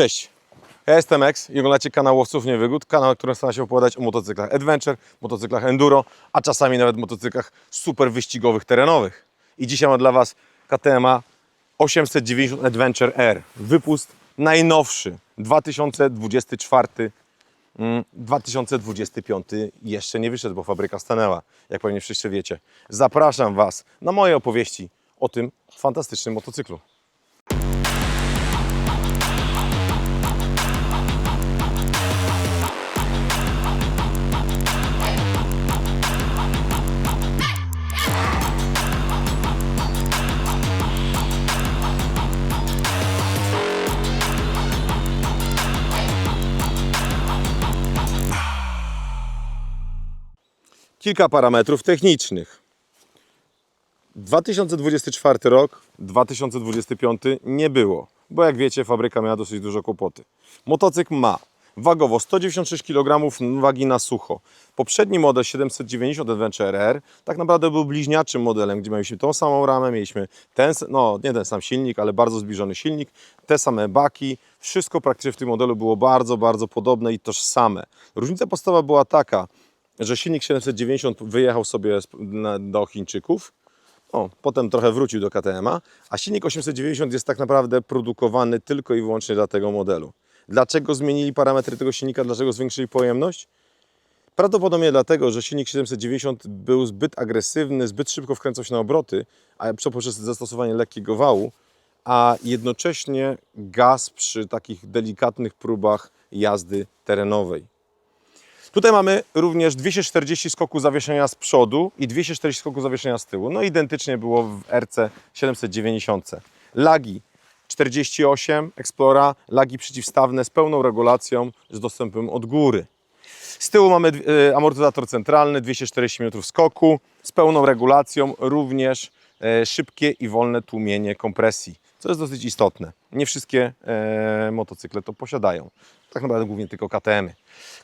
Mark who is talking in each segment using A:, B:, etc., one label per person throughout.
A: Cześć, ja jestem X i oglądacie kanał Łowców Niewygód, kanał, który stara się opowiadać o motocyklach adventure, motocyklach enduro, a czasami nawet motocyklach super wyścigowych, terenowych. I dzisiaj mam dla Was KTM 890 Adventure R. Wypust najnowszy, 2024 Mm, 2025 jeszcze nie wyszedł, bo fabryka stanęła, jak pewnie wszyscy wiecie. Zapraszam Was na moje opowieści o tym fantastycznym motocyklu. Kilka parametrów technicznych. 2024 rok, 2025 nie było, bo jak wiecie, fabryka miała dosyć dużo kłopoty. Motocykl ma wagowo 196 kg wagi na sucho. Poprzedni model 790 Adventure R tak naprawdę był bliźniaczym modelem, gdzie mieliśmy tą samą ramę, mieliśmy ten, no nie ten sam silnik, ale bardzo zbliżony silnik, te same baki, wszystko praktycznie w tym modelu było bardzo, bardzo podobne i tożsame. Różnica podstawowa była taka, że silnik 790 wyjechał sobie do Chińczyków, o, potem trochę wrócił do KTM-a, a silnik 890 jest tak naprawdę produkowany tylko i wyłącznie dla tego modelu. Dlaczego zmienili parametry tego silnika, dlaczego zwiększyli pojemność? Prawdopodobnie dlatego, że silnik 790 był zbyt agresywny, zbyt szybko wkręcał się na obroty, a poprzez zastosowanie lekkiego wału, a jednocześnie gaz przy takich delikatnych próbach jazdy terenowej. Tutaj mamy również 240 skoku zawieszenia z przodu i 240 skoku zawieszenia z tyłu. No identycznie było w RC 790. Lagi 48 Explora, lagi przeciwstawne z pełną regulacją z dostępem od góry. Z tyłu mamy e, amortyzator centralny, 240 mm skoku, z pełną regulacją, również e, szybkie i wolne tłumienie kompresji, co jest dosyć istotne. Nie wszystkie e, motocykle to posiadają. Tak naprawdę głównie tylko KTM-y.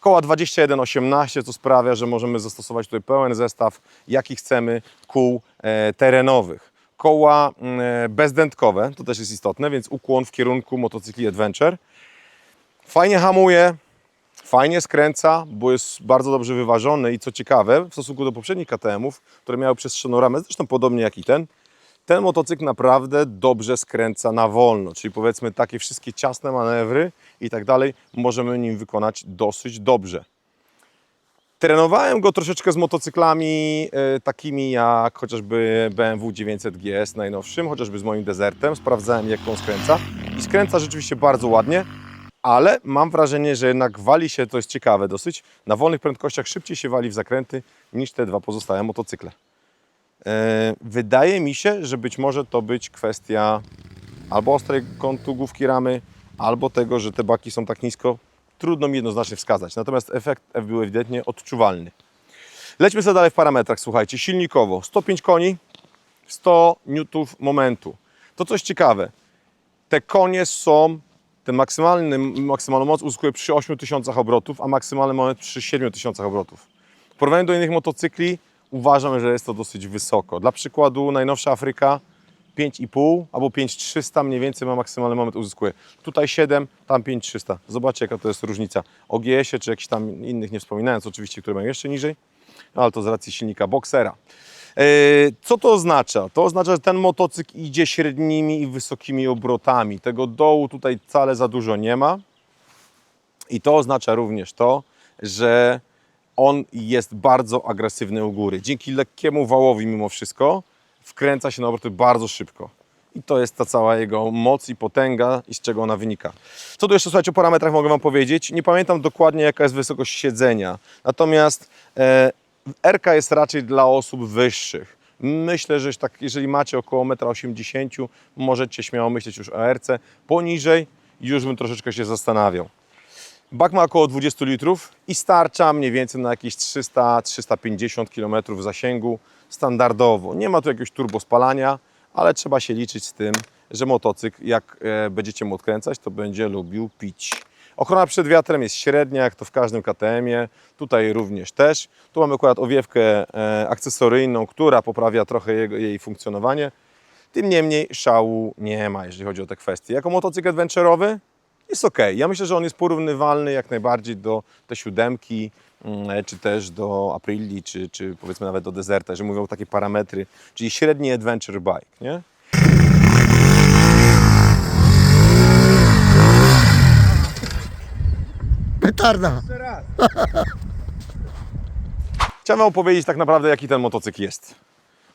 A: Koła 2118, co sprawia, że możemy zastosować tutaj pełen zestaw, jaki chcemy, kół e, terenowych. Koła mm, e, bezdętkowe, to też jest istotne, więc ukłon w kierunku motocykli Adventure. Fajnie hamuje, fajnie skręca, bo jest bardzo dobrze wyważony i co ciekawe, w stosunku do poprzednich KTM-ów, które miały przestrzenną ramę, zresztą podobnie jak i ten, ten motocykl naprawdę dobrze skręca na wolno, czyli powiedzmy takie wszystkie ciasne manewry i tak dalej możemy nim wykonać dosyć dobrze. Trenowałem go troszeczkę z motocyklami e, takimi jak chociażby BMW 900 GS najnowszym, chociażby z moim Desertem. Sprawdzałem jak on skręca i skręca rzeczywiście bardzo ładnie, ale mam wrażenie, że jednak wali się, to jest ciekawe dosyć, na wolnych prędkościach szybciej się wali w zakręty niż te dwa pozostałe motocykle. E, Wydaje mi się, że być może to być kwestia albo ostrej kątu główki ramy, albo tego, że te baki są tak nisko. Trudno mi jednoznacznie wskazać. Natomiast efekt był ewidentnie odczuwalny. Lećmy sobie dalej w parametrach, słuchajcie. Silnikowo 105 koni, 100 newtów momentu. To coś ciekawe. Te konie są, ten maksymalny, maksymalną moc uzyskuje przy 8000 obrotów, a maksymalny moment przy 7000 obrotów. W porównaniu do innych motocykli uważam, że jest to dosyć wysoko. Dla przykładu najnowsza Afryka 5,5 albo 5,300 mniej więcej ma maksymalny moment uzyskuje. Tutaj 7, tam 5,300. Zobaczcie jaka to jest różnica. O GS-ie czy jakichś tam innych nie wspominając oczywiście, które mają jeszcze niżej, no ale to z racji silnika Boxera. Yy, Co to oznacza? To oznacza, że ten motocykl idzie średnimi i wysokimi obrotami. Tego dołu tutaj wcale za dużo nie ma. I to oznacza również to, że on jest bardzo agresywny u góry. Dzięki lekkiemu wałowi mimo wszystko wkręca się na obroty bardzo szybko. I to jest ta cała jego moc i potęga i z czego ona wynika. Co tu jeszcze słuchajcie o parametrach mogę Wam powiedzieć? Nie pamiętam dokładnie jaka jest wysokość siedzenia. Natomiast e, RK jest raczej dla osób wyższych. Myślę, że tak, jeżeli macie około 1,80 m, możecie śmiało myśleć już o RC. Poniżej już bym troszeczkę się zastanawiał. Bak ma około 20 litrów i starcza mniej więcej na jakieś 300-350 km zasięgu standardowo. Nie ma tu jakiegoś turbospalania, ale trzeba się liczyć z tym, że motocykl, jak e, będziecie mu odkręcać, to będzie lubił pić. Ochrona przed wiatrem jest średnia, jak to w każdym KTM-ie. Tutaj również też. Tu mamy akurat owiewkę e, akcesoryjną, która poprawia trochę jego, jej funkcjonowanie. Tym niemniej szału nie ma, jeżeli chodzi o te kwestie. Jako motocykl adventurowy jest ok. Ja myślę, że on jest porównywalny jak najbardziej do te siódemki, mm, czy też do Aprilli, czy, czy powiedzmy nawet do Deserta, że mówią takie parametry, czyli średni adventure bike, nie?
B: Petarda.
A: Chciałem opowiedzieć tak naprawdę, jaki ten motocykl jest.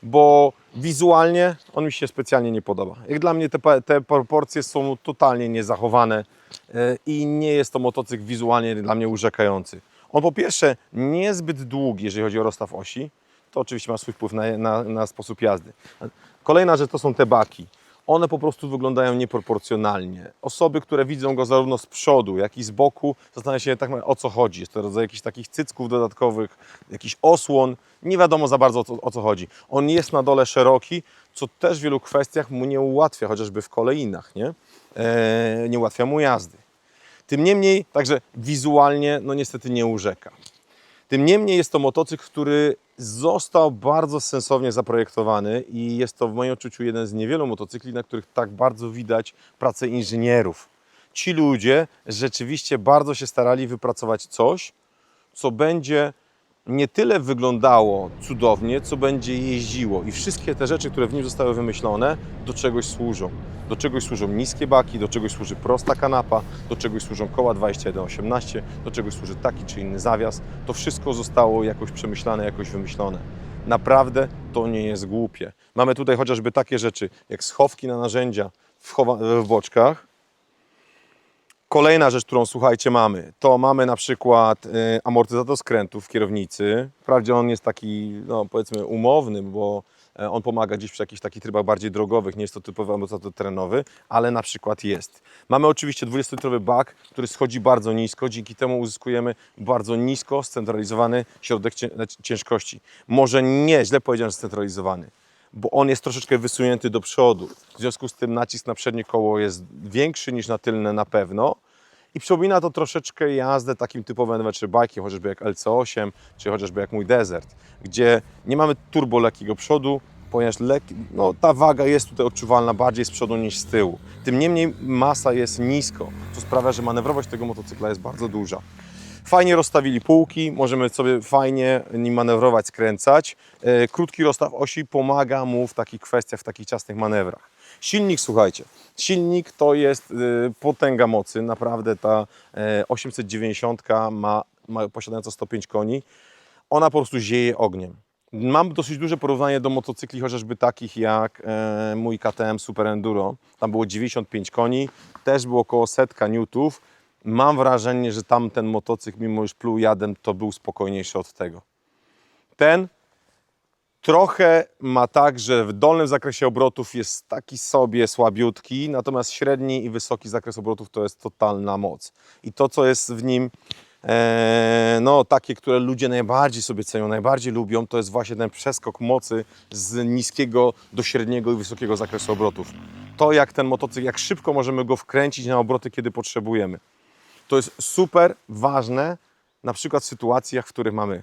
A: Bo wizualnie on mi się specjalnie nie podoba. Jak dla mnie te, te proporcje są totalnie niezachowane e, i nie jest to motocykl wizualnie dla mnie urzekający. On po pierwsze niezbyt długi, jeżeli chodzi o rozstaw osi. To oczywiście ma swój wpływ na, na, na sposób jazdy. Kolejna rzecz to są te baki. One po prostu wyglądają nieproporcjonalnie. Osoby, które widzą go zarówno z przodu, jak i z boku, zastanawiają się tak o co chodzi. Jest to rodzaj jakichś takich cycków dodatkowych, jakiś osłon. Nie wiadomo za bardzo o co, o co chodzi. On jest na dole szeroki, co też w wielu kwestiach mu nie ułatwia, chociażby w kolejnach, nie? Eee, nie ułatwia mu jazdy. Tym niemniej, także wizualnie, no niestety nie urzeka. Tym niemniej jest to motocykl, który został bardzo sensownie zaprojektowany i jest to w moim odczuciu jeden z niewielu motocykli, na których tak bardzo widać pracę inżynierów. Ci ludzie rzeczywiście bardzo się starali wypracować coś, co będzie nie tyle wyglądało cudownie, co będzie jeździło. I wszystkie te rzeczy, które w nim zostały wymyślone, do czegoś służą. Do czegoś służą niskie baki, do czegoś służy prosta kanapa, do czegoś służą koła 2118, do czegoś służy taki czy inny zawias. To wszystko zostało jakoś przemyślane, jakoś wymyślone. Naprawdę to nie jest głupie. Mamy tutaj chociażby takie rzeczy, jak schowki na narzędzia w, w boczkach, Kolejna rzecz, którą słuchajcie mamy, to mamy na przykład y, amortyzator skrętów w kierownicy. Wprawdzie on jest taki, no powiedzmy, umowny, bo e, on pomaga gdzieś przy jakichś takich trybach bardziej drogowych, nie jest to typowy amortyzator terenowy, ale na przykład jest. Mamy oczywiście 20-litrowy bak, który schodzi bardzo nisko, dzięki temu uzyskujemy bardzo nisko scentralizowany środek cię- ciężkości. Może nie, źle powiedziałem, że scentralizowany bo on jest troszeczkę wysunięty do przodu. W związku z tym nacisk na przednie koło jest większy niż na tylne na pewno. I przypomina to troszeczkę jazdę takim typowym adventure bike'iem, chociażby jak LC8, czy chociażby jak mój Desert, gdzie nie mamy turbo lekkiego przodu, ponieważ lekki, no, ta waga jest tutaj odczuwalna bardziej z przodu niż z tyłu. Tym niemniej masa jest nisko, co sprawia, że manewrowość tego motocykla jest bardzo duża. Fajnie rozstawili półki, możemy sobie fajnie nim manewrować, skręcać. E, Krótki rozstaw osi pomaga mu w takich kwestiach, w takich ciasnych manewrach. Silnik, słuchajcie, silnik to jest e, potęga mocy, naprawdę ta e, 890 ma, ma posiadająca 105 koni, ona po prostu zieje ogniem. Mam dosyć duże porównanie do motocykli, chociażby takich jak e, mój KTM Super Enduro. Tam było 95 koni, też było około setka newtów. Mam wrażenie, że tamten motocykl, mimo już pluł jadem, to był spokojniejszy od tego. Ten trochę ma tak, że w dolnym zakresie obrotów jest taki sobie słabiutki, natomiast średni i wysoki zakres obrotów to jest totalna moc. I to, co jest w nim, e, no takie, które ludzie najbardziej sobie cenią, najbardziej lubią, to jest właśnie ten przeskok mocy z niskiego do średniego i wysokiego zakresu obrotów. To, jak ten motocykl, jak szybko możemy go wkręcić na obroty, kiedy potrzebujemy. To jest super ważne, na przykład w sytuacjach, w których mamy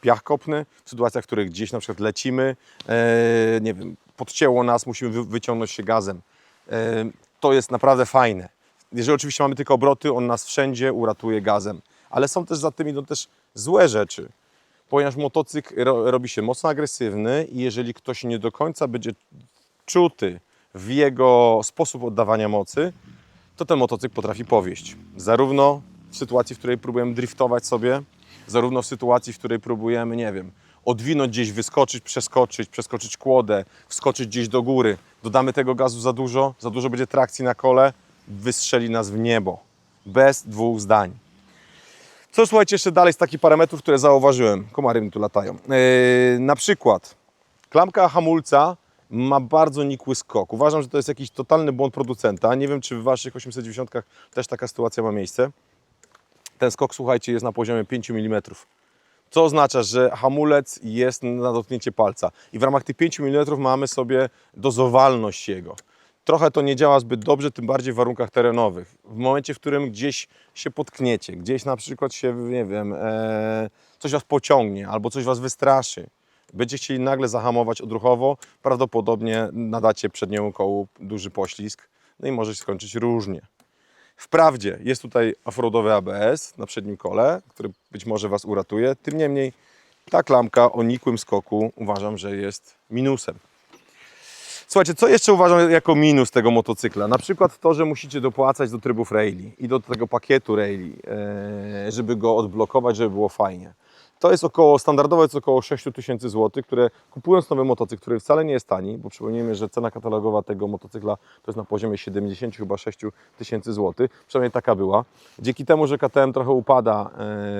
A: piach kopny, w sytuacjach, w których gdzieś na przykład lecimy, e, nie wiem, podcięło nas, musimy wy, wyciągnąć się gazem. E, to jest naprawdę fajne. Jeżeli oczywiście mamy tylko obroty, on nas wszędzie uratuje gazem. Ale są też za tym idą też złe rzeczy, ponieważ motocykl ro, robi się mocno agresywny i jeżeli ktoś nie do końca będzie czuty w jego sposób oddawania mocy, to ten motocykl potrafi powieść. Zarówno w sytuacji, w której próbujemy driftować sobie, zarówno w sytuacji, w której próbujemy, nie wiem, odwinąć gdzieś, wyskoczyć, przeskoczyć, przeskoczyć kłodę, wskoczyć gdzieś do góry. Dodamy tego gazu za dużo, za dużo będzie trakcji na kole, wystrzeli nas w niebo. Bez dwóch zdań. Co słuchajcie jeszcze dalej z takich parametrów, które zauważyłem? Komary mi tu latają. Yy, na przykład klamka hamulca ma bardzo nikły skok. Uważam, że to jest jakiś totalny błąd producenta. Nie wiem, czy w waszych 890 też taka sytuacja ma miejsce. Ten skok, słuchajcie, jest na poziomie 5 mm. Co oznacza, że hamulec jest na dotknięcie palca. I w ramach tych 5 mm mamy sobie dozowalność jego. Trochę to nie działa zbyt dobrze, tym bardziej w warunkach terenowych. W momencie, w którym gdzieś się potkniecie, gdzieś na przykład się, nie wiem, e, coś was pociągnie albo coś was wystraszy, będziecie chcieli nagle zahamować odruchowo, prawdopodobnie nadacie przedniemu kołu duży poślizg, no i może się skończyć różnie. Wprawdzie jest tutaj offroadowy ABS na przednim kole, który być może Was uratuje. Tym niemniej ta klamka o nikłym skoku uważam, że jest minusem. Słuchajcie, co jeszcze uważam jako minus tego motocykla? Na przykład to, że musicie dopłacać do trybów raili i do tego pakietu raili, e, żeby go odblokować, żeby było fajnie. To jest około, standardowo jest około 6 tysięcy złotych, które kupując nowy motocykl, który wcale nie jest tani, bo przypomnijmy, że cena katalogowa tego motocykla to jest na poziomie 70 chyba 6 tysięcy złotych, przynajmniej taka była. Dzięki temu, że KTM trochę upada,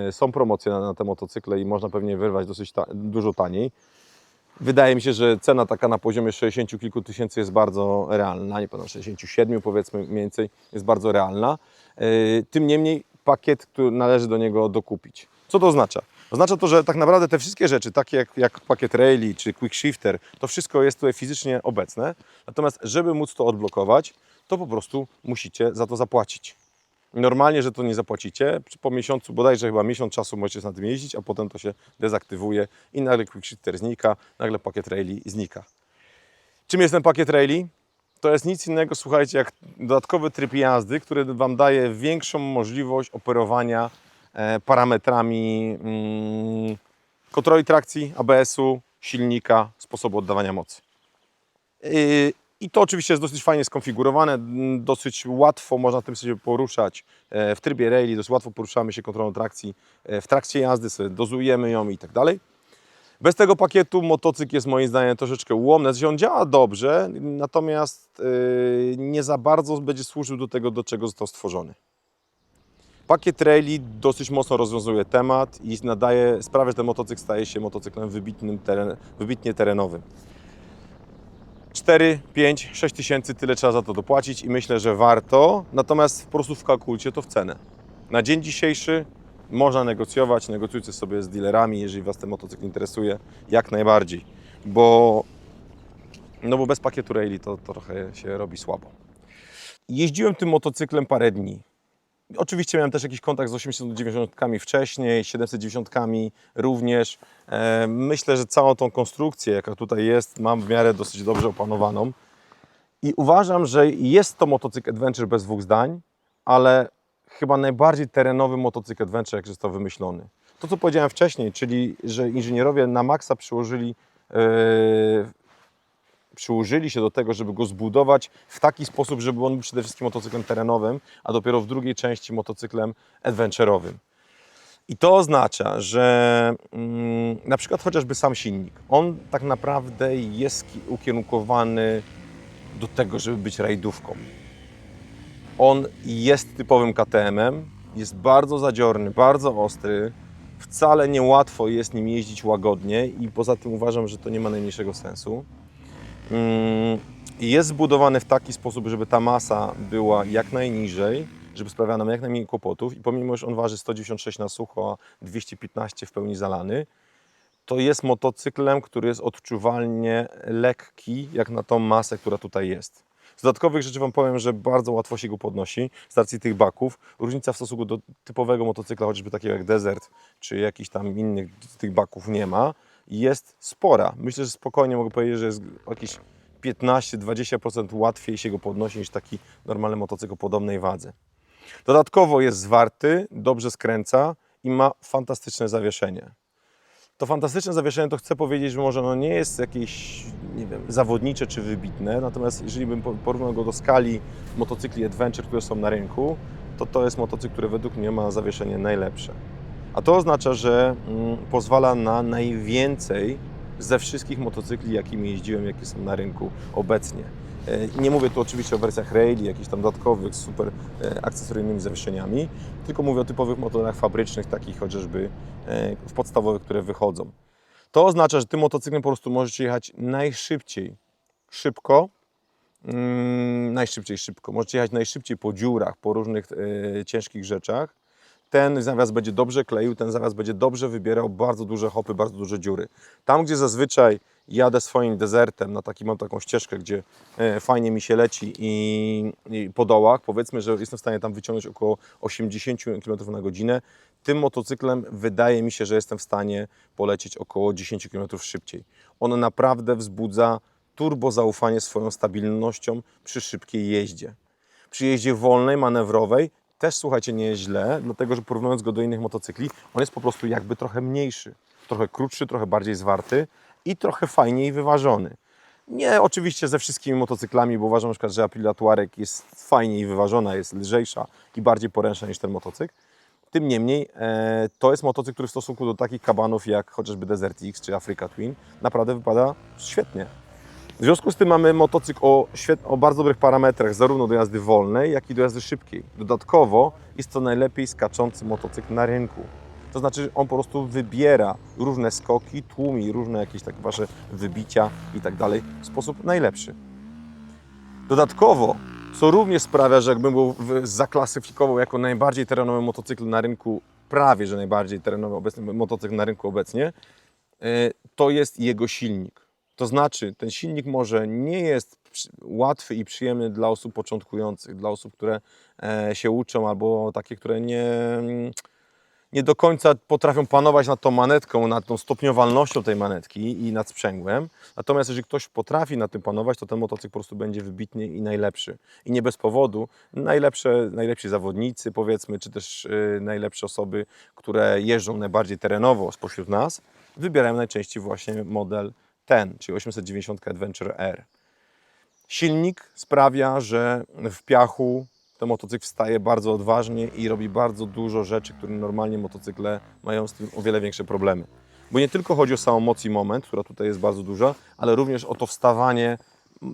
A: e, są promocje na, na te motocykle i można pewnie wyrwać dosyć ta, dużo taniej. Wydaje mi się, że cena taka na poziomie 60 kilku tysięcy jest bardzo realna, nie pamiętam, 67 powiedzmy mniej więcej, jest bardzo realna. Yy, Tym niemniej pakiet, który należy do niego dokupić. Co to oznacza? Oznacza to, że tak naprawdę te wszystkie rzeczy, takie jak, jak pakiet Rally czy Quick Shifter, to wszystko jest tutaj fizycznie obecne. Natomiast, żeby móc to odblokować, to po prostu musicie za to zapłacić. Normalnie, że to nie zapłacicie. Po miesiącu, bodajże chyba miesiąc czasu możecie na tym jeździć, a potem to się dezaktywuje i nagle Quick Shifter znika, nagle pakiet Rally znika. Czym jest ten pakiet Rally? To jest nic innego, słuchajcie, jak dodatkowy tryb jazdy, który Wam daje większą możliwość operowania parametrami mm, kontroli trakcji, ABS-u, silnika, sposobu oddawania mocy. Yy, I to oczywiście jest dosyć fajnie skonfigurowane, m, dosyć łatwo można tym sobie poruszać e, w trybie rally, dosyć łatwo poruszamy się kontrolą trakcji e, w trakcie jazdy, sobie dozujemy ją i tak dalej. Bez tego pakietu motocykl jest moim zdaniem troszeczkę ułomny, znaczy on działa dobrze, natomiast nie za bardzo będzie służył do tego, do czego został stworzony. Pakiet Rally dosyć mocno rozwiązuje temat i nadaje, sprawia, że ten motocykl staje się motocyklem wybitnym teren, wybitnie terenowym. 4, 5, 6 tysięcy, tyle trzeba za to dopłacić i myślę, że warto. Natomiast po prostu wkalkulujcie to w cenę. Na dzień dzisiejszy można negocjować, negocjujcie sobie z dealerami, jeżeli Was ten motocykl interesuje, jak najbardziej. Bo, no bo bez pakietu Rally to, to trochę się robi słabo. Jeździłem tym motocyklem parę dni. Oczywiście miałem też jakiś kontakt z 890 wcześniej, 790 również. Myślę, że całą tą konstrukcję, jaka tutaj jest, mam w miarę dosyć dobrze opanowaną. I uważam, że jest to motocykl adventure bez dwóch zdań, ale chyba najbardziej terenowy motocykl adventure, jak został wymyślony. To, co powiedziałem wcześniej, czyli że inżynierowie na maksa przyłożyli, e, przyłożyli się do tego, żeby go zbudować w taki sposób, żeby on był przede wszystkim motocyklem terenowym, a dopiero w drugiej części motocyklem adventure'owym. I to oznacza, że mm, na przykład chociażby sam silnik, on tak naprawdę jest ki- ukierunkowany do tego, żeby być rajdówką. On jest typowym KTM-em, jest bardzo zadziorny, bardzo ostry, wcale niełatwo jest nim jeździć łagodnie i poza tym uważam, że to nie ma najmniejszego sensu. Mm, Jest zbudowany w taki sposób, żeby ta masa była jak najniżej, żeby sprawiała nam jak najmniej kłopotów i pomimo, że on waży 196 na sucho, a 215 w pełni zalany, to jest motocyklem, który jest odczuwalnie lekki, jak na tą masę, która tutaj jest. Z dodatkowych rzeczy Wam powiem, że bardzo łatwo się go podnosi z racji tych baków. Różnica w stosunku do typowego motocykla, chociażby takiego jak Desert, czy jakichś tam innych tych baków nie ma, jest spora. Myślę, że spokojnie mogę powiedzieć, że jest jakieś 15-20% łatwiej się go podnosi niż taki normalny motocykl o podobnej wadze. Dodatkowo jest zwarty, dobrze skręca i ma fantastyczne zawieszenie. To fantastyczne zawieszenie to chcę powiedzieć, że może ono nie jest jakieś, nie wiem, zawodnicze czy wybitne, natomiast jeżeli bym po- porównał go do skali motocykli adventure, które są na rynku, to to jest motocykl, który według mnie ma zawieszenie najlepsze. A to oznacza, że mm, pozwala na najwięcej ze wszystkich motocykli, jakimi jeździłem, jakie są na rynku obecnie. E, Nie mówię tu oczywiście o wersjach raili, jakichś tam dodatkowych, super e, akcesoryjnymi zawieszeniami, tylko mówię o typowych motorach fabrycznych, takich chociażby e, w podstawowych, które wychodzą. To oznacza, że tym motocyklem po prostu możecie jechać najszybciej, szybko, mm, najszybciej szybko. Możecie jechać najszybciej po dziurach, po różnych ciężkich rzeczach. Ten zawias będzie dobrze kleił, ten zawias będzie dobrze wybierał bardzo duże hopy, bardzo duże dziury. Tam, gdzie zazwyczaj jadę swoim desertem, na taki, mam taką ścieżkę, gdzie e, fajnie mi się leci i, i po dołach, powiedzmy, że jestem w stanie tam wyciągnąć około 80 km na godzinę, tym motocyklem wydaje mi się, że jestem w stanie polecieć około 10 km szybciej. On naprawdę wzbudza turbo zaufanie swoją stabilnością przy szybkiej jeździe. Przy jeździe wolnej, manewrowej też słuchajcie, nie jest źle, dlatego że porównując go do innych motocykli, on jest po prostu jakby trochę mniejszy, trochę krótszy, trochę bardziej zwarty i trochę fajniej wyważony. Nie oczywiście ze wszystkimi motocyklami, bo uważam na że Aprilia Tuareg jest fajniej wyważona, jest lżejsza i bardziej poręczna niż ten motocykl. Tym niemniej e, to jest motocykl, który w stosunku do takich kabanów jak chociażby Desert X czy Africa Twin naprawdę wypada świetnie. W związku z tym mamy motocykl o, o bardzo dobrych parametrach, zarówno do jazdy wolnej, jak i do jazdy szybkiej. Dodatkowo jest to najlepiej skaczący motocykl na rynku. To znaczy, on po prostu wybiera różne skoki, tłumi różne jakieś takie wasze wybicia i tak dalej w sposób najlepszy. Dodatkowo, co również sprawia, że jakbym go zaklasyfikował jako najbardziej terenowy motocykl na rynku, prawie że najbardziej terenowy obecny motocykl na rynku obecnie, e, to jest jego silnik. To znaczy, ten silnik może nie jest łatwy i przyjemny dla osób początkujących, dla osób, które e, się uczą albo takie, które nie, nie do końca potrafią panować nad tą manetką, nad tą stopniowalnością tej manetki i nad sprzęgłem. Natomiast jeżeli ktoś potrafi nad tym panować, to ten motocykl po prostu będzie wybitny i najlepszy. I nie bez powodu najlepsze, najlepsi zawodnicy, powiedzmy, czy też y, najlepsze osoby, które jeżdżą najbardziej terenowo spośród nas, wybierają najczęściej właśnie model ten, czyli 890 Adventure R. Silnik sprawia, że w piachu ten motocykl wstaje bardzo odważnie i robi bardzo dużo rzeczy, które normalnie motocykle mają z tym o wiele większe problemy. Bo nie tylko chodzi o samą moc i moment, która tutaj jest bardzo duża, ale również o to wstawanie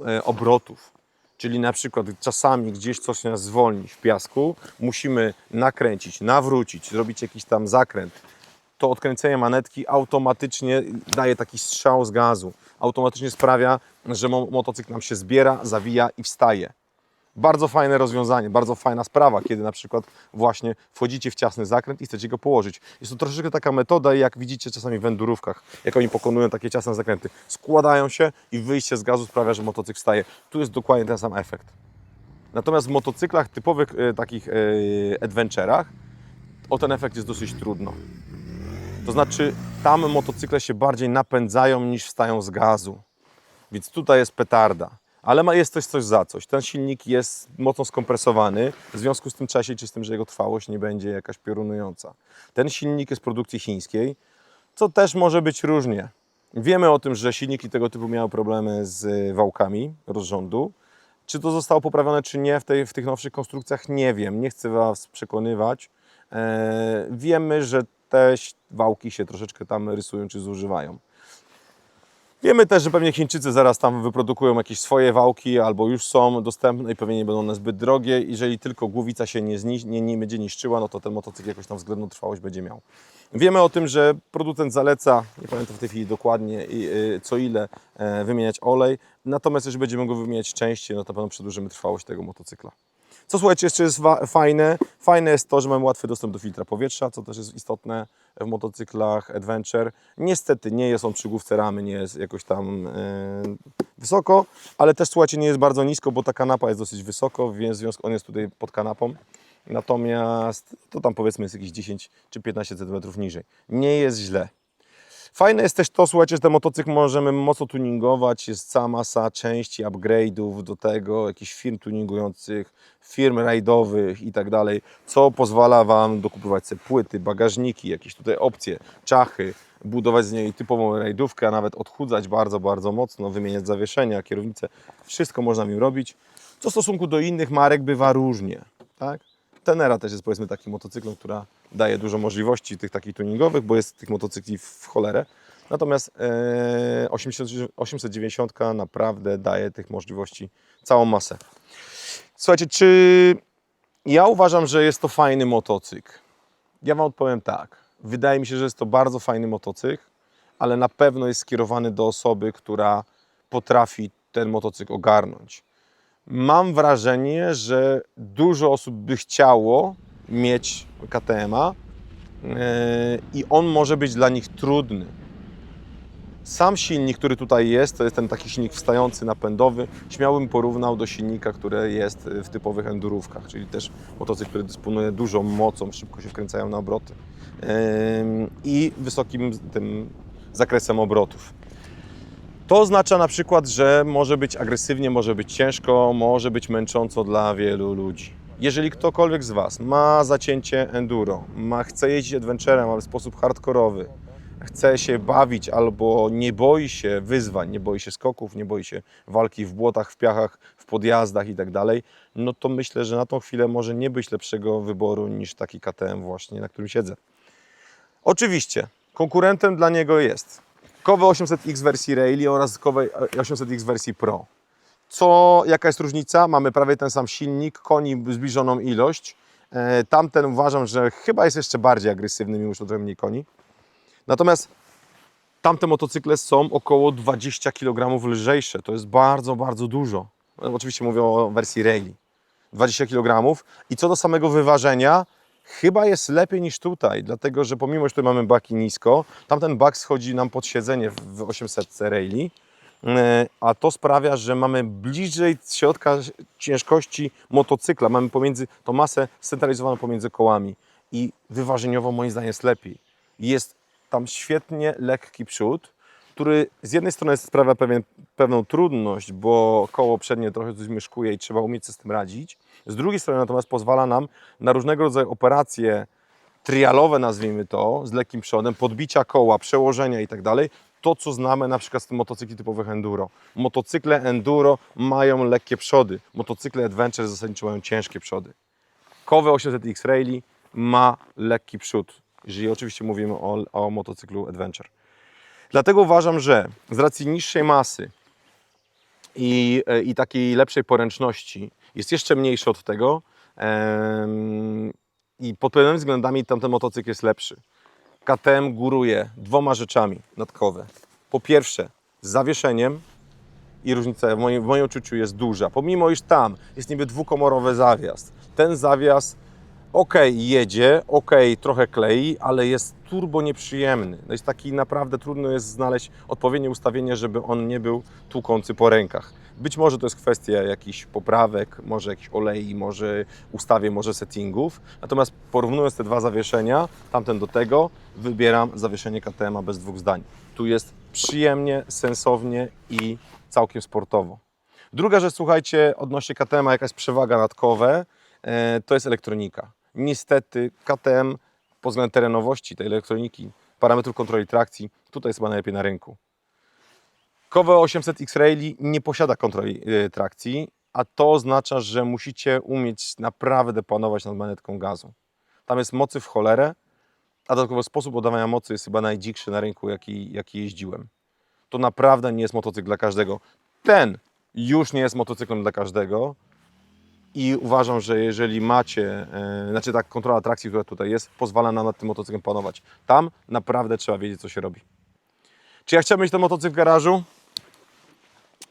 A: e, obrotów. Czyli na przykład czasami gdzieś coś nas zwolni w piasku, musimy nakręcić, nawrócić, zrobić jakiś tam zakręt, to odkręcenie manetki automatycznie daje taki strzał z gazu. Automatycznie sprawia, że mo- motocykl nam się zbiera, zawija i wstaje. Bardzo fajne rozwiązanie, bardzo fajna sprawa, kiedy na przykład właśnie wchodzicie w ciasny zakręt i chcecie go położyć. Jest to troszeczkę taka metoda, jak widzicie czasami w endurówkach, jak oni pokonują takie ciasne zakręty. Składają się i wyjście z gazu sprawia, że motocykl wstaje. Tu jest dokładnie ten sam efekt. Natomiast w motocyklach typowych e, takich e, adventurach o ten efekt jest dosyć trudno. To znaczy, tam motocykle się bardziej napędzają niż wstają z gazu. Więc tutaj jest petarda. Ale ma, jest coś, coś za coś. Ten silnik jest mocno skompresowany, w związku z tym trzeba się liczyć z tym, że jego trwałość nie będzie jakaś piorunująca. Ten silnik jest produkcji chińskiej, co też może być różnie. Wiemy o tym, że silniki tego typu miały problemy z wałkami rozrządu. Czy to zostało poprawione, czy nie w, tej, w tych nowszych konstrukcjach, nie wiem. Nie chcę Was przekonywać. E, wiemy, że te wałki się troszeczkę tam rysują czy zużywają. Wiemy też, że pewnie Chińczycy zaraz tam wyprodukują jakieś swoje wałki albo już są dostępne i pewnie nie będą one zbyt drogie. Jeżeli tylko głowica się nie, zni- nie, nie będzie niszczyła, no to ten motocykl jakoś tam względną trwałość będzie miał. Wiemy o tym, że producent zaleca, nie pamiętam w tej chwili dokładnie y, co ile e, wymieniać olej, natomiast jeżeli będziemy go wymieniać częściej, no to pewno przedłużymy trwałość tego motocykla. Co słuchajcie, jeszcze jest fajne? Fajne jest to, że mamy łatwy dostęp do filtra powietrza, co też jest istotne w motocyklach Adventure. Niestety nie jest on przy główce ramy, nie jest jakoś tam e, wysoko, ale też słuchajcie, nie jest bardzo nisko, bo ta kanapa jest dosyć wysoko, więc on jest tutaj pod kanapą. Natomiast to tam powiedzmy jest jakieś 10 czy 15 cm niżej. Nie jest źle. Fajne jest też to, słuchajcie, że ten motocykl możemy mocno tuningować, jest cała masa części, upgrade'ów do tego, jakichś firm tuningujących, firm rajdowych i tak dalej, co pozwala Wam dokupywać sobie płyty, bagażniki, jakieś tutaj opcje, czachy, budować z niej typową rajdówkę, a nawet odchudzać bardzo, bardzo mocno, wymieniać zawieszenia, kierownicę, wszystko można nim robić, co w stosunku do innych marek bywa różnie, tak? Tenera też jest powiedzmy takim motocyklem, która daje dużo możliwości tych takich tuningowych, bo jest tych motocykli w cholerę. Natomiast e, 80, 890 naprawdę daje tych możliwości całą masę. Słuchajcie, czy ja uważam, że jest to fajny motocykl? Ja Wam odpowiem tak. Wydaje mi się, że jest to bardzo fajny motocykl, ale na pewno jest skierowany do osoby, która potrafi ten motocykl ogarnąć mam wrażenie, że dużo osób by chciało mieć KTM-a yy, i on może być dla nich trudny. Sam silnik, który tutaj jest, to jest ten taki silnik wstający, napędowy, śmiałbym porównał do silnika, który jest w typowych endurówkach, czyli też motocykl, który dysponuje dużą mocą, szybko się wkręcają na obroty yy, i wysokim tym zakresem obrotów. To oznacza na przykład, że może być agresywnie, może być ciężko, może być męcząco dla wielu ludzi. Jeżeli ktokolwiek z Was ma zacięcie enduro, ma, chce jeździć adventurem, ale w sposób hardkorowy, chce się bawić albo nie boi się wyzwań, nie boi się skoków, nie boi się walki w błotach, w piachach, w podjazdach i tak no to myślę, że na tą chwilę może nie być lepszego wyboru niż taki KTM właśnie, na którym siedzę. Oczywiście, konkurentem dla niego jest Kowe 800X wersji Rally oraz Kowe 800X wersji Pro. Co, jaka jest różnica? Mamy prawie ten sam silnik, koni zbliżoną ilość. E, Tamten uważam, że chyba jest jeszcze bardziej agresywny, mimo że trochę mniej koni. Natomiast tamte motocykle są około 20 kg lżejsze. To jest bardzo, bardzo dużo. E, Oczywiście mówię o wersji Rally. 20 kg. I co do samego wyważenia, chyba jest lepiej niż tutaj, dlatego że pomimo, że tutaj mamy baki nisko, tamten bak schodzi nam pod siedzenie w- w 800 Rally. E, A to sprawia, że mamy bliżej środka ciężkości motocykla. Mamy pomiędzy tą masę scentralizowaną pomiędzy kołami. I wyważeniowo moim zdaniem jest lepiej. Jest tam świetnie lekki przód, który z jednej strony sprawia pewien, pewną trudność, bo koło przednie trochę coś myszkuje i trzeba umieć z tym radzić. Z drugiej strony natomiast pozwala nam na różnego rodzaju operacje trialowe, nazwijmy to, z lekkim przodem, podbicia koła, przełożenia i tak. To, co znamy na przykład z motocykli typowych enduro. Motocykle enduro mają lekkie przody. Motocykle adventure zasadniczo mają ciężkie przody. Kowe 800X Rally ma lekki przód, jeżeli oczywiście mówimy o, o motocyklu adventure. Dlatego uważam, że z racji niższej masy i, i takiej lepszej poręczności jest jeszcze mniejszy od tego em, i pod pewnymi względami tamten motocykl jest lepszy. KTM góruje dwoma rzeczami nadkowe. Po pierwsze, z zawieszeniem i różnica w moim, w moim odczuciu jest duża. Pomimo, iż tam jest niby dwukomorowy zawias. Ten zawias ok, jedzie, ok, trochę klei, ale jest turbo nieprzyjemny. No jest taki naprawdę trudno jest znaleźć odpowiednie ustawienie, żeby on nie był tłukący po rękach. Być może to jest kwestia jakichś poprawek, może jakichś olei, może ustawień, może settingów. Natomiast porównując te dwa zawieszenia, tamten do tego, wybieram zawieszenie KTM bez dwóch zdań. Tu jest przyjemnie, sensownie i całkiem sportowo. Druga rzecz, słuchajcie, odnośnie KTM, jaka jest przewaga nad e, to jest elektronika. Niestety KTM pod względem terenowości tej elektroniki, parametrów kontroli trakcji, tutaj jest chyba najlepiej na rynku. Kowe 800X Rally nie posiada kontroli e, trakcji, a to oznacza, że musicie umieć naprawdę panować nad manetką gazu. Tam jest mocy w cholerę, a dodatkowo sposób oddawania mocy jest chyba najdzikszy na rynku, jaki, jaki jeździłem. To naprawdę nie jest motocykl dla każdego. Ten już nie jest motocyklem dla każdego, i uważam, że jeżeli macie, e, znaczy ta kontrola trakcji, która tutaj jest, pozwala nam nad tym motocyklem panować. Tam naprawdę trzeba wiedzieć, co się robi. Czy ja chciałbym mieć ten motocykl w garażu?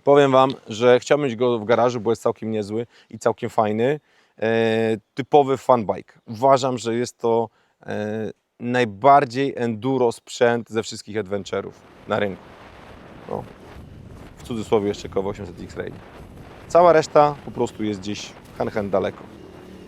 A: Powiem Wam, że chciałbym mieć go w garażu, bo jest całkiem niezły i całkiem fajny. E, typowy funbike. Uważam, że jest to e, najbardziej enduro sprzęt ze wszystkich adventure'ów na rynku. No. W cudzysłowie jeszcze koło 800X Rally. Cała reszta po prostu jest gdzieś hen, hen daleko.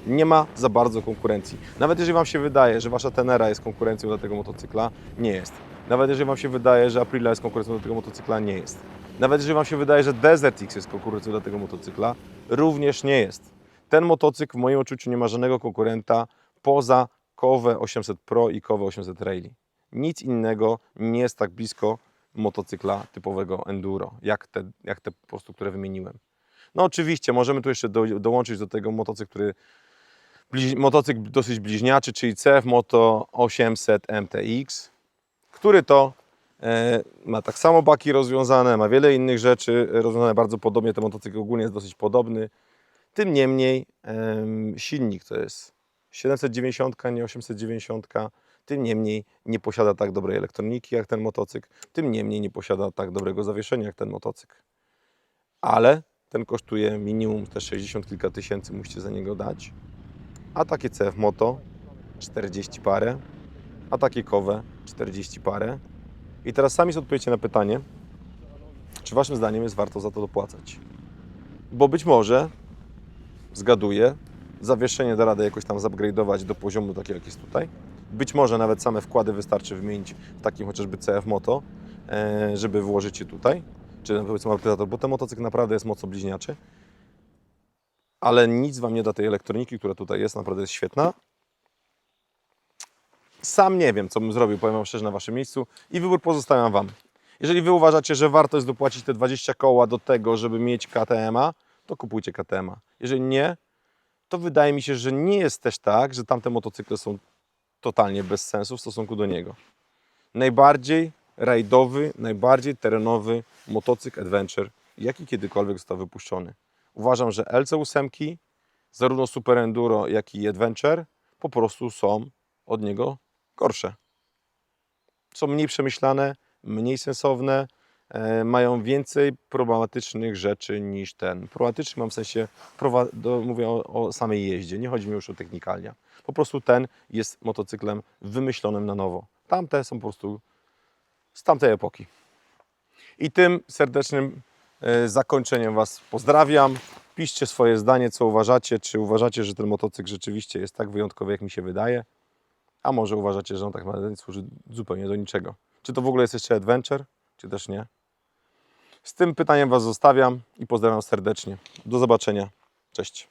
A: Nie ma za bardzo konkurencji. Nawet jeżeli Wam się wydaje, że Wasza Tenera jest konkurencją dla tego motocykla, nie jest. Nawet jeżeli Wam się wydaje, że Aprilia jest konkurencją dla tego motocykla, nie jest. Nawet jeżeli Wam się wydaje, że Desert X jest konkurencją dla tego motocykla, również nie jest. Ten motocykl w moim odczuciu nie ma żadnego konkurenta poza Kowe 800 Pro i Kowe 800 Rally. Nic innego nie jest tak blisko motocykla typowego enduro, jak te, jak te po prostu, które wymieniłem. No oczywiście, możemy tu jeszcze do, dołączyć do tego motocykl, który bliź, motocykl dosyć bliźniaczy, czyli CF Moto 800 MTX, który to e, ma tak samo baki rozwiązane, ma wiele innych rzeczy rozwiązane bardzo podobnie. Ten motocykl ogólnie jest dosyć podobny. Tym niemniej em, silnik to jest 790, nie 890. Tym niemniej nie posiada tak dobrej elektroniki jak ten motocykl. Tym niemniej nie posiada tak dobrego zawieszenia jak ten motocykl. Ale ten kosztuje minimum te 60 kilka tysięcy musicie za niego dać. A takie CF Moto 40 parę, a takie kowe 40 parę. I teraz sami sobie odpowiedzcie na pytanie, czy waszym zdaniem jest warto za to dopłacać? Bo być może, zgaduję, zawieszenie da radę jakoś tam zupgrade'ować do poziomu takiego, jak jest tutaj. Być może nawet same wkłady wystarczy wymienić w takim chociażby CF Moto, e, żeby włożyć je tutaj. Czy powiedzmy amortyzator, bo ten motocykl naprawdę jest mocno bliźniaczy. Ale nic Wam nie da tej elektroniki, która tutaj jest, naprawdę jest świetna. Sam nie wiem, co bym zrobił, powiem Wam szczerze, na Waszym miejscu i wybór pozostawiam Wam. Jeżeli Wy uważacie, że warto jest dopłacić te 20 koła do tego, żeby mieć KTM-a, to kupujcie KTM-a. Jeżeli nie, to wydaje mi się, że nie jest też tak, że tamte motocykle są totalnie bez sensu w stosunku do niego. Najbardziej rajdowy, najbardziej terenowy motocykl adventure, jaki kiedykolwiek został wypuszczony. Uważam, że LC8, zarówno Super Enduro, jak i Adventure, po prostu są od niego gorsze. Są mniej przemyślane, mniej sensowne, e, mają więcej problematycznych rzeczy niż ten. Problematyczny mam w sensie, do, mówię o, o samej jeździe, nie chodzi mi już o technikalia. Po prostu ten jest motocyklem wymyślonym na nowo. Tamte są po prostu z tamtej epoki. I tym serdecznym e, zakończeniem Was pozdrawiam. Piszcie swoje zdanie, co uważacie. Czy uważacie, że ten motocykl rzeczywiście jest tak wyjątkowy, jak mi się wydaje? A może uważacie, że on tak naprawdę służy zupełnie do niczego? Czy to w ogóle jest jeszcze adventure, czy też nie? Z tym pytaniem Was zostawiam i pozdrawiam serdecznie. Do zobaczenia. Cześć.